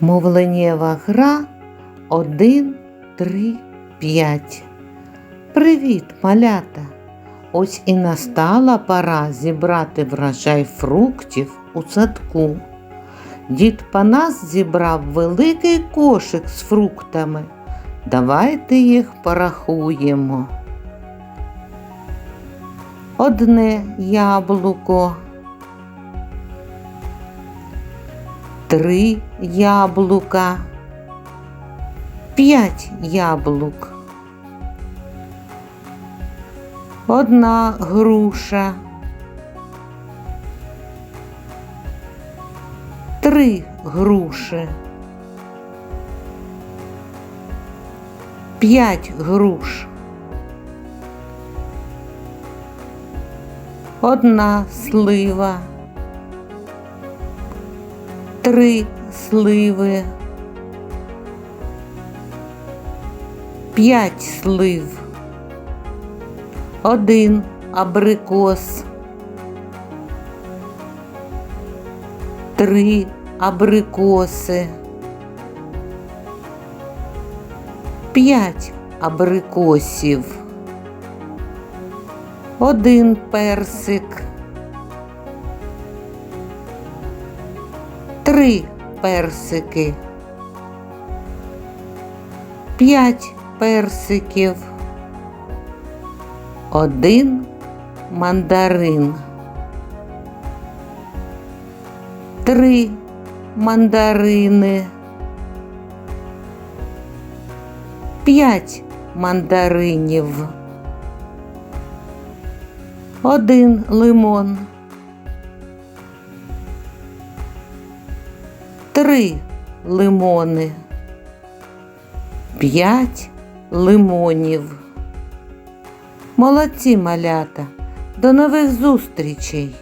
Мовленнєва гра 1, 3, 5. Привіт, малята! Ось і настала пора зібрати врожай фруктів у садку. Дід Панас зібрав великий кошик з фруктами. Давайте їх порахуємо. Одне яблуко. Три яблука. П'ять яблук. Одна груша. Три груші. П'ять груш. Одна слива. Три сливи. П'ять слив. Один абрикос. Три абрикоси. П'ять абрикосів. Один персик. Три персики. П'ять персиків. Один мандарин. Три мандарини. П'ять мандаринів. Один лимон. Три лимони. П'ять лимонів. Молодці малята. До нових зустрічей!